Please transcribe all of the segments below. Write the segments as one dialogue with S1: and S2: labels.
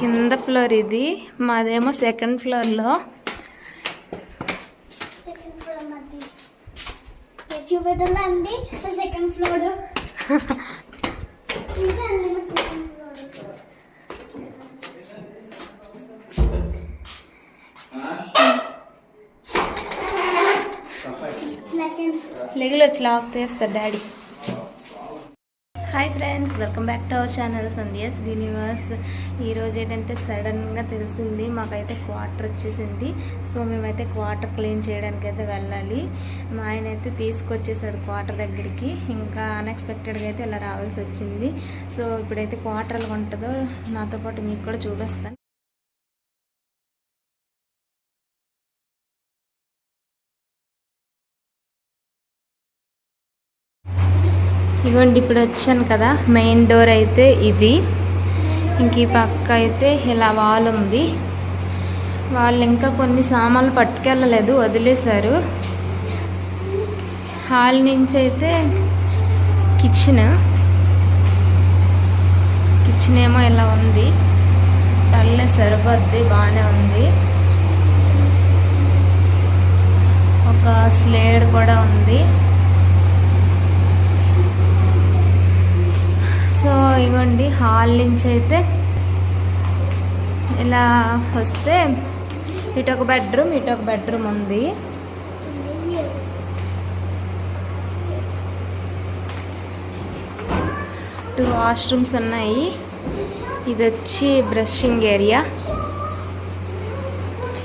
S1: కింద ఫ్లోర్ ఇది. మాదేమో సెకండ్ ఫ్లోర్లో
S2: సెకండ్ ఫ్లోర్ మాది. చూపెట్టాలండి సెకండ్ ఫ్లోర్ ఇంకా అండి సెకండ్ ఫ్లోర్ సెకండ్
S1: లెగులు వచ్చి లాక్ తీస్తారు daddy. Hi friends welcome back to our channel Sandhya's Srinivas ఈరోజు ఏంటంటే సడన్గా తెలిసింది మాకైతే క్వార్టర్ వచ్చేసింది. సో మేమైతే క్వార్టర్ క్లీన్ చేయడానికి అయితే వెళ్ళాలి. మా ఆయన అయితే తీసుకొచ్చేసాడు క్వార్టర్ దగ్గరికి. ఇంకా అన్ఎక్స్పెక్టెడ్గా అయితే ఇలా రావాల్సి వచ్చింది. సో ఇప్పుడైతే క్వార్టర్ ఉంటుందో నాతో పాటు మీకు కూడా చూపిస్తాను. ఇగోండి ఇప్పుడు వచ్చాను కదా. మెయిన్ డోర్ అయితే ఇది. ఇంక ఈ పక్క అయితే ఇలా వాల్ ఉంది. వాళ్ళు ఇంకా కొన్ని సామాన్లు పట్టుకెళ్ళలేదు వదిలేశారు. హాల్ నుంచి అయితే కిచెన్ కిచెన్ ఏమో ఇలా ఉంది. పల్లె సరిపోద్ది బాగానే ఉంది. ఒక స్లేడ్ కూడా ఉంది సో ఇగోండి హాల్ నుంచి అయితే ఇలా వస్తే ఇటు ఒక బెడ్రూమ్ ఇటు ఒక బెడ్రూమ్ ఉంది. టూ వాష్రూమ్స్ ఉన్నాయి. ఇది వచ్చి బ్రషింగ్ ఏరియా.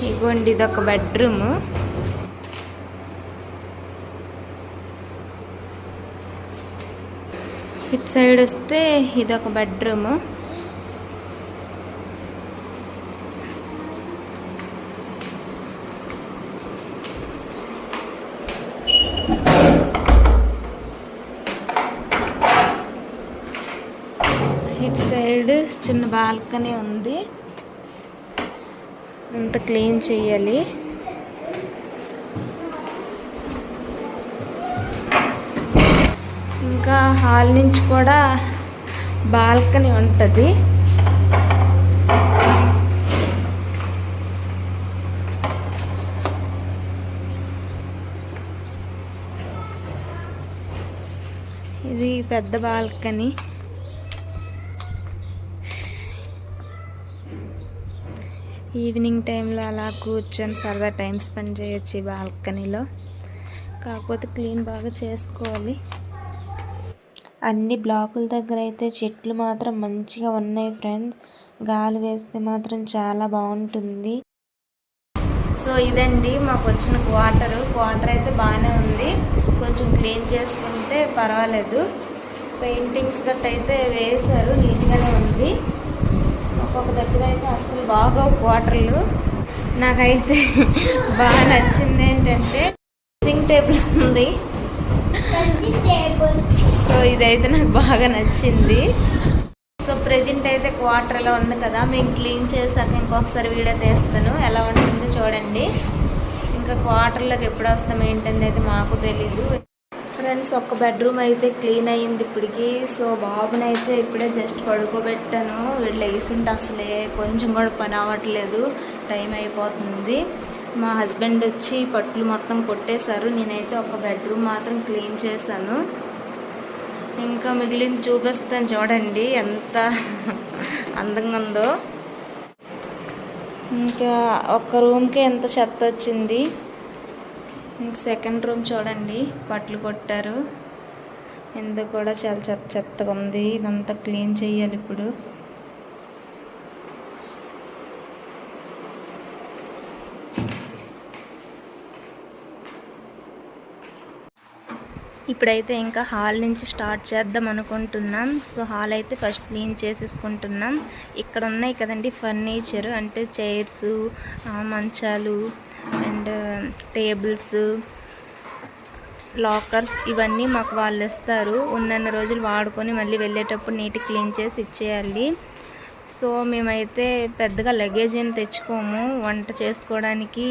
S1: ఇగోండి ఇది ఒక బెడ్రూమ్. సైడ్ వస్తే ఇది ఒక బెడ్రూమ్. ఇటు సైడ్ చిన్న బాల్కనీ ఉంది. అంత క్లీన్ చేయాలి ఇంకా హాల్ నుంచి కూడా బాల్కనీ ఉంటుంది. ఇది పెద్ద బాల్కనీ. ఈవినింగ్ టైంలో అలా కూర్చొని సరదా టైం స్పెండ్ చేయొచ్చు ఈ బాల్కనీలో. కాకపోతే క్లీన్ బాగా చేసుకోవాలి. అన్ని బ్లాకుల దగ్గర అయితే చెట్లు మాత్రం మంచిగా ఉన్నాయి ఫ్రెండ్స్. గాలి వేస్తే మాత్రం చాలా బాగుంటుంది. సో ఇదండి మాకు వచ్చిన క్వార్టర్. క్వార్టర్ అయితే బాగానే ఉంది. కొంచెం క్లీన్ చేసుకుంటే పర్వాలేదు. పెయింటింగ్స్ గట్ట అయితే వేశారు. నీట్గానే ఉంది. ఒక్కొక్క దగ్గర అయితే అసలు బాగా క్వార్టర్లు. నాకైతే బాగా నచ్చింది ఏంటంటే డ్రెస్సింగ్ టేబుల్ ఉంది. సో ఇదైతే నాకు బాగా నచ్చింది. సో ప్రెజెంట్ అయితే క్వార్టర్లో ఉంది కదా మేము క్లీన్ చేసాక ఇంకొకసారి వీడియో తీస్తాను. ఎలా ఉంటుందో చూడండి. ఇంకా క్వార్టర్లోకి ఎప్పుడు వస్తాం ఏంటనేది అయితే మాకు తెలీదు. ఫ్రెండ్స్ ఒక్క బెడ్రూమ్ అయితే క్లీన్ అయ్యింది ఇప్పటికి. సో బాబుని అయితే ఇప్పుడే జస్ట్ పడుకోబెట్టాను. వీళ్ళు వేసుంటే అసలే. కొంచెం కూడా పని అవ్వట్లేదు. టైం అయిపోతుంది. మా హస్బెండ్ వచ్చి పట్లు మొత్తం కొట్టేశారు. నేనైతే ఒక బెడ్రూమ్ మాత్రం క్లీన్ చేశాను. ఇంకా మిగిలింది చూపిస్తాను చూడండి ఎంత అందంగా ఉందో. ఇంకా ఒక్క రూమ్కి ఎంత చెత్త వచ్చింది? ఇంక సెకండ్ రూమ్ చూడండి పట్లు కొట్టారు. ఎందుకు కూడా చాలా చెత్త చెత్తగా ఉంది. ఇదంతా క్లీన్ చేయాలి ఇప్పుడు. ఇప్పుడైతే ఇంకా హాల్ నుంచి స్టార్ట్ చేద్దాం అనుకుంటున్నాం. సో హాల్ అయితే ఫస్ట్ క్లీన్ చేసేసుకుంటున్నాం. ఇక్కడ ఉన్నాయి కదండి ఫర్నిచర్ అంటే చైర్స్ మంచాలు అండ్ టేబుల్స్ లాకర్స్ ఇవన్నీ మాకు వాళ్ళు ఇస్తారు. ఉన్నన్ని రోజులు వాడుకొని మళ్ళీ వెళ్ళేటప్పుడు నీట్ క్లీన్ చేసి ఇచ్చేయాలి. సో మేమైతే పెద్దగా లగేజ్ ఏం తెచ్చుకోము. వంట చేసుకోవడానికి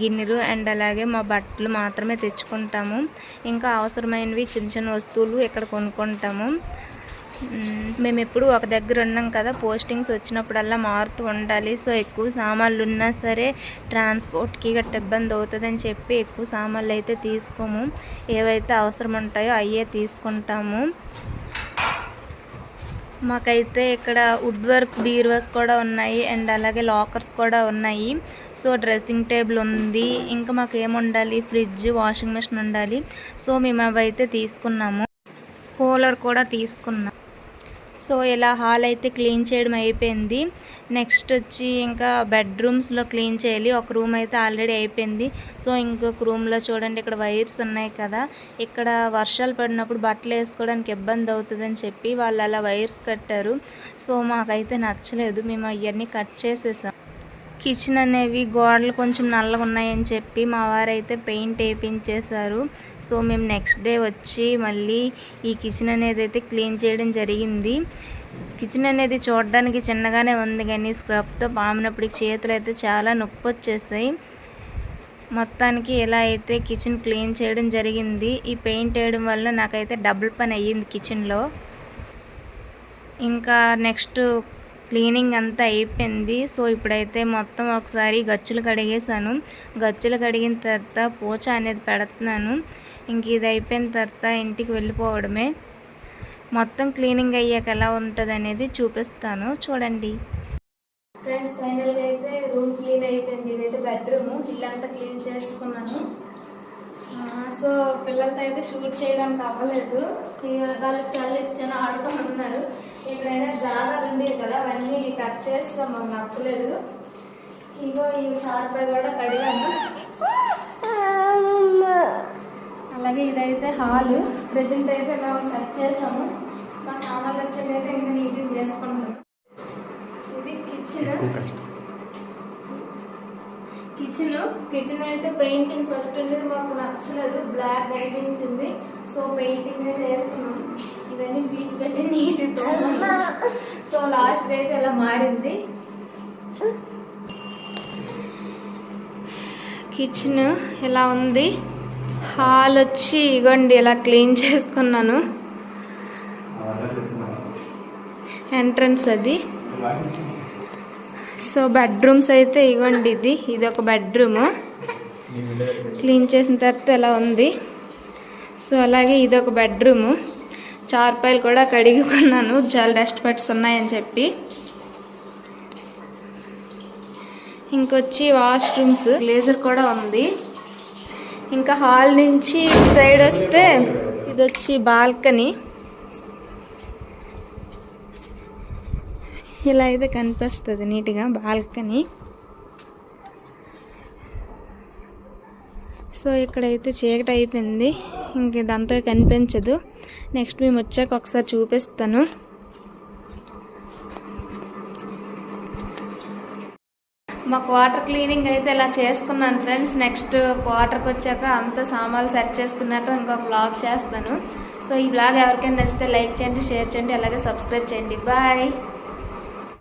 S1: గిన్నెలు అండ్ అలాగే మా బట్టలు మాత్రమే తెచ్చుకుంటాము. ఇంకా అవసరమైనవి చిన్న చిన్న వస్తువులు ఇక్కడ కొనుక్కుంటాము. మేము ఎప్పుడు ఒక దగ్గర ఉన్నాం కదా పోస్టింగ్స్ వచ్చినప్పుడల్లా మారుతూ ఉండాలి. సో ఎక్కువ సామాన్లు ఉన్నా సరే ట్రాన్స్పోర్ట్కి గట్ట ఇబ్బంది అవుతుందని చెప్పి ఎక్కువ సామాన్లు అయితే తీసుకోము. ఏవైతే అవసరం ఉంటాయో అయ్యే తీసుకుంటాము. మాకైతే ఇక్కడ వుడ్ వర్క్ బీరువాస్ కూడా ఉన్నాయి అండ్ అలాగే లాకర్స్ కూడా ఉన్నాయి. సో డ్రెస్సింగ్ టేబుల్ ఉంది. ఇంకా మాకు ఏముండాలి ఫ్రిడ్జ్ వాషింగ్ మెషిన్ ఉండాలి. సో మేము అవి అయితే తీసుకున్నాము. కూలర్ కూడా తీసుకున్నాం. సో ఇలా హాల్ అయితే క్లీన్ చేయడం అయిపోయింది. నెక్స్ట్ వచ్చి ఇంకా బెడ్రూమ్స్లో క్లీన్ చేయాలి. ఒక రూమ్ అయితే ఆల్రెడీ అయిపోయింది. సో ఇంకొక రూమ్లో చూడండి ఇక్కడ వైర్స్ ఉన్నాయి కదా. ఇక్కడ వర్షాలు పడినప్పుడు బట్టలు వేసుకోవడానికి ఇబ్బంది అవుతుందని చెప్పి వాళ్ళు అలా వైర్స్ కట్టారు. సో మాకైతే నచ్చలేదు. మేము అవన్నీ కట్ చేసేసాం. కిచెన్ అనేవి గోడలు కొంచెం నల్లగా ఉన్నాయని చెప్పి మా వారైతే పెయింట్ వేయించేశారు సో మేము నెక్స్ట్ డే వచ్చి మళ్ళీ ఈ కిచెన్ అనేది అయితే క్లీన్ చేయడం జరిగింది. కిచెన్ అనేది చూడడానికి చిన్నగానే ఉంది కానీ స్క్రబ్తో పామినప్పటికి చేతులు అయితే చాలా నొప్పి వచ్చేసాయి. మొత్తానికి ఎలా అయితే కిచెన్ క్లీన్ చేయడం జరిగింది. ఈ పెయింట్ వేయడం వల్ల నాకైతే డబుల్ పని అయ్యింది కిచెన్లో. ఇంకా నెక్స్ట్ క్లీనింగ్ అంతా అయిపోయింది. సో ఇప్పుడైతే మొత్తం ఒకసారి గచ్చులు కడిగేశాను. గచ్చులు కడిగిన తర్వాత పూచ అనేది పెడుతున్నాను. ఇంక ఇది అయిపోయిన తర్వాత ఇంటికి వెళ్ళిపోవడమే. మొత్తం క్లీనింగ్ అయ్యాక ఎలా ఉంటుంది అనేది చూపిస్తాను. చూడండి. ఫ్రెండ్స్ ఫైనల్గా అయితే రూమ్ క్లీన్ అయిపోయింది. ఇదైతే బెడ్రూమ్. ఇల్లంతా క్లీన్ చేసుకున్నాను. సో పిల్లలతో అయితే షూట్ చేయడానికి అవ్వలేదు. వాళ్ళకి కళ్ళు ఇచ్చాను ఆడుకొని ఉన్నారు. ఎప్పుడైనా జాగాలు ఉండేవి కదా అవన్నీ కట్ చేస్తాం మాకు నప్పలేదు ఇగో ఈ చార్పై కూడా కడిగాను. అలాగే ఇదైతే హాల్. ప్రజెంట్ అయితే మేము సెట్ చేసాము. మా సామాన్లు వచ్చేది అయితే ఇంకా నీట్గా చేసుకున్నాం ఇది కిచెన్ కిచెన్ కిచెన్ అయితే పెయింటింగ్ ఫస్ట్ ఉండేది మాకు నచ్చలేదు బ్లాక్ అనిపించింది. సో పెయింటింగ్ అయితే వేసుకున్నాం ఇవన్నీ పీస్ పెట్టి నీట్ సో లాస్ట్ అయితే ఇలా మారింది. కిచెన్ ఇలా ఉంది? హాల్ వచ్చి ఇగోండి ఇలా క్లీన్ చేసుకున్నాను. ఎంట్రన్స్ అది. సో బెడ్రూమ్స్ అయితే ఇవ్వండి ఇది. ఇది ఒక బెడ్రూమ్. క్లీన్ చేసిన తర్వాత ఎలా ఉంది. సో అలాగే ఇది ఒక బెడ్రూమ్. చార్పాయలు కూడా కడిగుకున్నాను చాలా డస్ట్ పట్స్ ఉన్నాయని చెప్పి. ఇంకొచ్చి వాష్రూమ్స్. గ్లేజర్ కూడా ఉంది. ఇంకా హాల్ నుంచి సైడ్ వస్తే ఇది వచ్చి బాల్కనీ. ఇలా అయితే కనిపిస్తుంది నీట్గా బాల్కనీ. సో ఇక్కడైతే చీకటి అయిపోయింది. ఇంక ఇదంతా కనిపించదు. నెక్స్ట్ మేము వచ్చాక ఒకసారి చూపిస్తాను. మాకు వాటర్ క్లీనింగ్ అయితే ఇలా చేసుకున్నాను ఫ్రెండ్స్. నెక్స్ట్ క్వార్టర్కి వచ్చాక అంతా సామాన్లు సెట్ చేసుకున్నాక ఇంకొక బ్లాగ్ చేస్తాను. సో ఈ బ్లాగ్ ఎవరికైనా నచ్చితే లైక్ చేయండి షేర్ చేయండి అలాగే సబ్స్క్రైబ్ చేయండి. బాయ్.